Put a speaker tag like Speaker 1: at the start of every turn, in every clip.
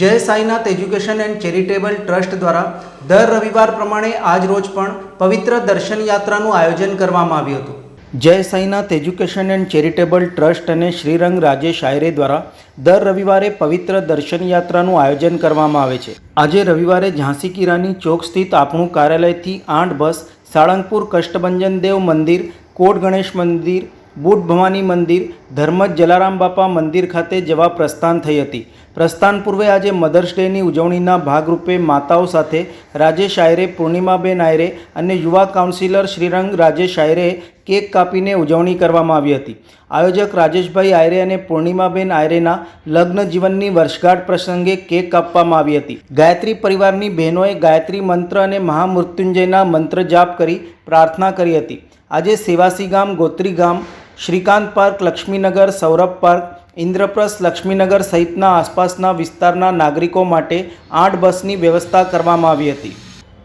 Speaker 1: Jai Sainath education and charitable trust દ્વારા દર રવિવાર પ્રમાણે આજ રોજ પણ પવિત્ર દર્શન યાત્રાનું આયોજન કરવામાં આવ્યું હતું. Jai Sainath education and charitable trust અને શ્રીરંગ રાજેશ આયરે દ્વારા દર રવિવારે પવિત્ર દર્શન યાત્રાનું આયોજન કરવામાં આવે છે. આજે રવિવારે ઝાંસી કી રાની ચોક સ્થિત આપણું કાર્યાલયથી આઠ બસ, સાળંગપુર કષ્ટભંજન દેવ મંદિર, કોટ ગણેશ મંદિર બુટ ભવાની મંદિર, ધર્મજ જલારામ બાપા મંદિર ખાતે જવા પ્રસ્થાન થઈ હતી. પ્રસ્થાન પૂર્વે આજે મધર્સ ડેની ઉજવણીના ભાગરૂપે માતાઓ સાથે રાજેશ આયરે, પૂર્ણિમાબેન આયરે અને યુવા કાઉન્સિલર શ્રીરંગ રાજેશ આયરે કેક કાપીને ઉજવણી કરવામાં આવી હતી. આયોજક રાજેશભાઈ આયરે અને પૂર્ણિમાબેન આયરેના લગ્ન જીવનની વર્ષગાંઠ પ્રસંગે કેક કાપવામાં આવી હતી. ગાયત્રી પરિવારની બહેનોએ ગાયત્રી મંત્ર અને મહામૃત્યુંજયના મંત્ર જાપ કરી પ્રાર્થના કરી હતી. આજે સેવાસી ગામ, ગોત્રી ગામ, શ્રીકાંત પાર્ક, લક્ષ્મીનગર, સૌરભ પાર્ક ઇન્દ્રપ્રસ્થ લક્ષ્મીનગર સહિતના આસપાસના વિસ્તારના નાગરિકો માટે આઠ બસની વ્યવસ્થા કરવામાં આવી હતી.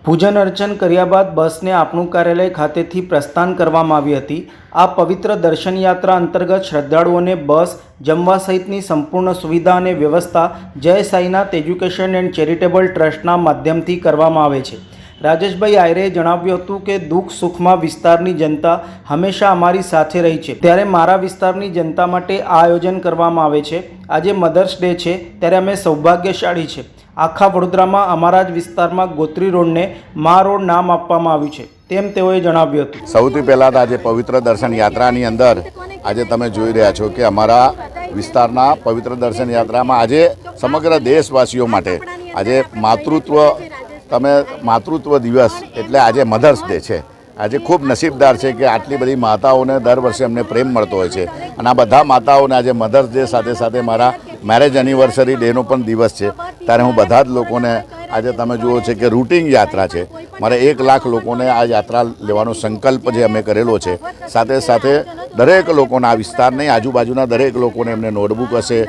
Speaker 1: પૂજન અર્ચન કર્યા બાદ બસને આપણું કાર્યાલય ખાતેથી પ્રસ્થાન કરવામાં આવી હતી. આ પવિત્ર દર્શન યાત્રા અંતર્ગત શ્રદ્ધાળુઓને બસ, જમવા સહિતની સંપૂર્ણ સુવિધા અને વ્યવસ્થા જય સાઈનાથ એજ્યુકેશન એન્ડ ચેરિટેબલ ટ્રસ્ટના માધ્યમથી કરવામાં આવે છે. રાજેશભાઈ આયરે જણાવ્યું હતું કે દુઃખ સુખમાં વિસ્તારની જનતા હંમેશા અમારી સાથે રહી છે. ત્યારે મારા વિસ્તારની જનતા માટે આ આયોજન કરવામાં આવે છે. આજે મધર્સ ડે છે, ત્યારે અમે સૌભાગ્યશાળી છે. આખા વડોદરામાં અમારા જ વિસ્તારમાં ગોત્રી રોડને મા રોડ નામ આપવામાં આવ્યું છે, તેમ તેઓએ જણાવ્યું હતું.
Speaker 2: સૌથી પહેલાં તો આજે પવિત્ર દર્શન યાત્રાની અંદર આજે તમે જોઈ રહ્યા છો કે અમારા વિસ્તારના પવિત્ર દર્શન યાત્રામાં આજે સમગ્ર દેશવાસીઓ માટે આજે માતૃત્વ તમે માતૃત્વ દિવસ એટલે આજે મધર્સ ડે છે. આજે ખૂબ નસીબદાર છે કે આટલી બધી માતાઓને દર વર્ષે અમને પ્રેમ મળતો હોય છે. અને આ બધા માતાઓને આજે મધર્સ ડે સાથે સાથે મારા મેરેજ એનિવર્સરી ડેનો પણ દિવસ છે. ત્યારે હું બધા જ લોકોને આજે તમે જુઓ છે કે રૂટિન યાત્રા છે. મારે એક લાખ લોકોને આ યાત્રા લેવાનો સંકલ્પ જે અમે કરેલો છે. સાથે સાથે દરેક લોકોના આ વિસ્તારની આજુબાજુના દરેક લોકોને એમને નોટબુક હશે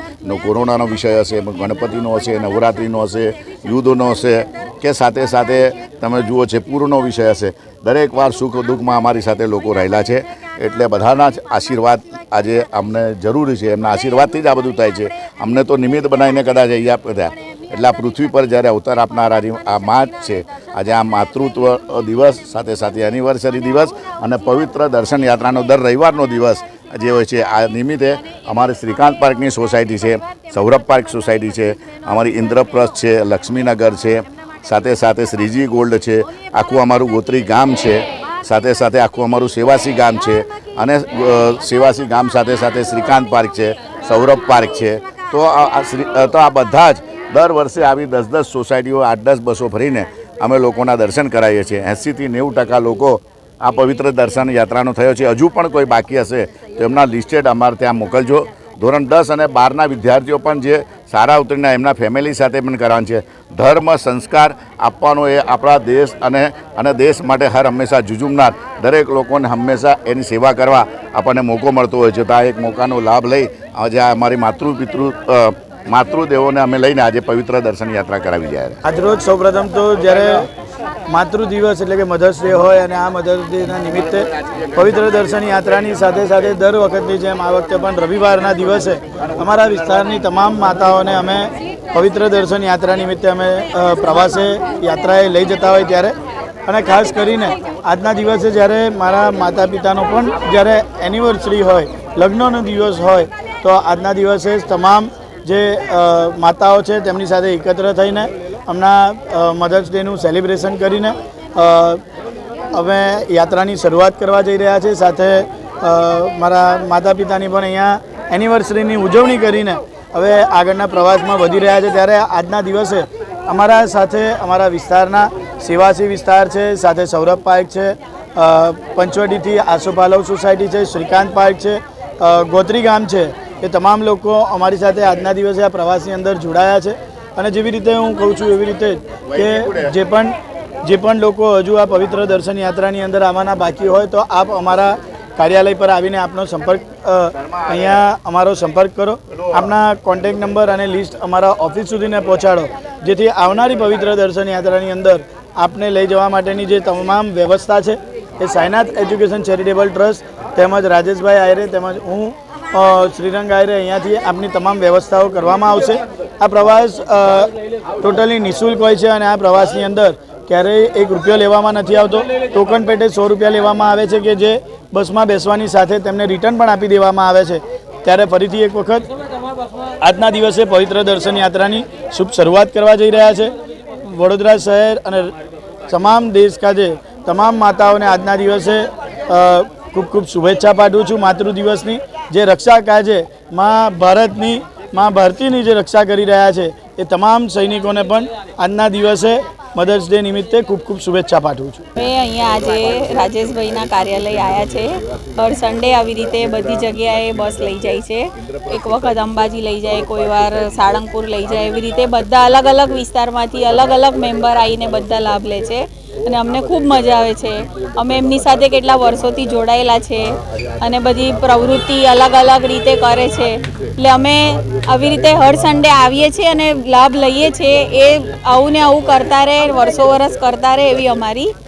Speaker 2: કોરોનાનો વિષય હશે ગણપતિનો હશે, નવરાત્રિનો હશે, યુદ્ધનો હશે કે સાથે સાથે તમે જુઓ છે, પૂરનો વિષય હશે. દરેક વાર સુખ દુઃખમાં અમારી સાથે લોકો રહેલા છે. એટલે બધાના જ આશીર્વાદ આજે અમને જરૂરી છે. એમના આશીર્વાદથી જ આ બધું થાય છે. અમને તો નિમિત્ત બનાવીને કદાચ અહીંયા બધા. એટલે આ પૃથ્વી પર જ્યારે અવતાર આપનારા આ મા જ છે. આજે આ માતૃત્વ દિવસ, સાથે સાથે એનિવર્સરી દિવસ અને પવિત્ર દર્શન યાત્રાનો દર રવિવારનો દિવસ જે હોય છે, આ નિમિત્તે અમારી શ્રીકાંત પાર્કની સોસાયટી છે, સૌરભ પાર્ક સોસાયટી છે, અમારી ઇન્દ્રપ્રસ્થ છે, લક્ષ્મીનગર છે સાથે સાથે શ્રીજી ગોલ્ડ છે, આખું અમારું ગોત્રી ગામ છે, સાથે સાથે આખું અમારું સેવાસી ગામ છે અને સેવાસી ગામ સાથે સાથે શ્રીકાંત પાર્ક છે, સૌરભ પાર્ક છે. તો આ તો આ બધા જ દર વર્ષે આવી દસ દસ સોસાયટીઓ આઠ દસ બસો ફરીને અમે લોકોના દર્શન કરાવીએ છીએ. એંસીથી નેવું ટકા લોકો આ પવિત્ર દર્શન યાત્રાનો થયો છે. હજુ પણ કોઈ બાકી હશે તો એમના લિસ્ટેડ અમારે ત્યાં મોકલજો. ધોરણ દસ અને બારના વિદ્યાર્થીઓ પણ જે સારા ઉતરીને એમના ફેમિલી સાથે પણ કરવાનું છે. ધર્મ, સંસ્કાર આપવાનો એ આપણા દેશ અને અને દેશ માટે હર હંમેશા જુજુમનાર. દરેક લોકોને હંમેશા એની સેવા કરવા આપણને મોકો મળતો હોય છે. તો આ એક મોકાનો લાભ લઈ આજે અમારી માતૃ પિતૃ માતૃદેવોને અમે લઈને આજે પવિત્ર દર્શન યાત્રા કરાવી જાય
Speaker 3: આજરોજ સૌપ્રથમ તો જ્યારે માતૃ દિવસ એટલે કે મધર્સ ડે હોય અને આ મધર્સ ડેના નિમિત્તે પવિત્ર દર્શન યાત્રાની સાથે સાથે દર વખતની જેમ આ વખતે પણ રવિવારના દિવસે અમારા વિસ્તારની તમામ માતાઓને અમે પવિત્ર દર્શન યાત્રા નિમિત્તે અમે પ્રવાસે યાત્રાએ લઈ જતા હોય ત્યારે. અને ખાસ કરીને આજના દિવસે જ્યારે મારા માતા પિતાનો પણ જ્યારે એનિવર્સરી હોય, લગ્નનો દિવસ હોય, તો આજના દિવસે તમામ જે માતાઓ છે તેમની સાથે એકત્ર થઈને હમણાં મધર્સ ડેનું સેલિબ્રેશન કરીને અમે યાત્રાની શરૂઆત કરવા જઈ રહ્યા છીએ. સાથે મારા માતા પિતાની પણ અહીંયા એનિવર્સરીની ઉજવણી કરીને હવે આગળના પ્રવાસમાં વધી રહ્યા છે. ત્યારે આજના દિવસે અમારા સાથે અમારા વિસ્તારના સેવાસી વિસ્તાર છે, સાથે સૌરભ પાર્ક છે પંચવડીથી આસોપાલવ સોસાયટી છે, શ્રીકાંત પાર્ક છે ગોત્રી ગામ છે. એ તમામ લોકો અમારી સાથે આજના દિવસે આ પ્રવાસની અંદર જોડાયા છે. અને જેવી રીતે હું કહું છું એવી રીતે કે જે પણ જે પણ લોકો હજુ આ પવિત્ર દર્શન યાત્રાની અંદર આવવાના બાકી હોય તો આપ અમારા કાર્યાલય પર આવીને આપનો સંપર્ક અહીંયા અમારો સંપર્ક કરો. આપના કોન્ટેક નંબર અને લિસ્ટ અમારા ઓફિસ સુધીને પહોંચાડો. જેથી આવનારી પવિત્ર દર્શન યાત્રાની અંદર આપને લઈ જવા માટેની જે તમામ વ્યવસ્થા છે, એ સાયનાથ એજ્યુકેશન ચેરિટેબલ ટ્રસ્ટ તેમજ રાજેશભાઈ આયરે તેમજ હું શ્રીરંગ આયરે અહીંયાથી આપની તમામ વ્યવસ્થાઓ કરવામાં આવશે. આ પ્રવાસ ટોટલી નિઃશુલ્ક હોય છે અને આ પ્રવાસની અંદર ક્યારેય એક રૂપિયો લેવામાં નથી આવતો. ટોકન પેટે સો રૂપિયા લેવામાં આવે છે કે જે બસમાં બેસવાની સાથે તેમને રિટર્ન પણ આપી દેવામાં આવે છે. ત્યારે ફરીથી એક વખત આજના દિવસે પવિત્ર દર્શન યાત્રાની શુભ શરૂઆત કરવા જઈ રહ્યા છે. વડોદરા શહેર અને તમામ દેશ કાજે તમામ માતાઓને આજના દિવસે ખૂબ ખૂબ શુભેચ્છા પાઠવું છું. માતૃ દિવસની જે રક્ષા કાજે મા ભારતની મા ભારતીની જે રક્ષા કરી રહ્યા છે, એ તમામ સૈનિકોને પણ આજના દિવસે મધર્સ ડે નિમિત્તે ખૂબ ખૂબ શુભેચ્છા પાઠવું છું.
Speaker 4: મેં અહીંયા આજે રાજેશભાઈના કાર્યાલય આવ્યા છે. હર સન્ડે આવી રીતે બધી જગ્યાએ બસ લઈ જાય છે. એક વખત અંબાજી લઈ જાય, કોઈ વાર સાળંગપુર લઈ જાય, એવી રીતે બધા અલગ અલગ વિસ્તારમાંથી અલગ અલગ મેમ્બર આવીને બધા લાભ લે છે. અને અમને ખૂબ મજા આવે છે. અમે એમની સાથે કેટલા વર્ષોથી જોડાયેલા છે અને બધી પ્રવૃત્તિ અલગ અલગ રીતે કરે છે. એટલે અમે આવી રીતે હર સન્ડે આવીએ છીએ અને લાભ લઈએ છીએ. એ આવું ને આવું કરતા રહે, વર્ષો વર્ષ કરતા રહે એવી અમારી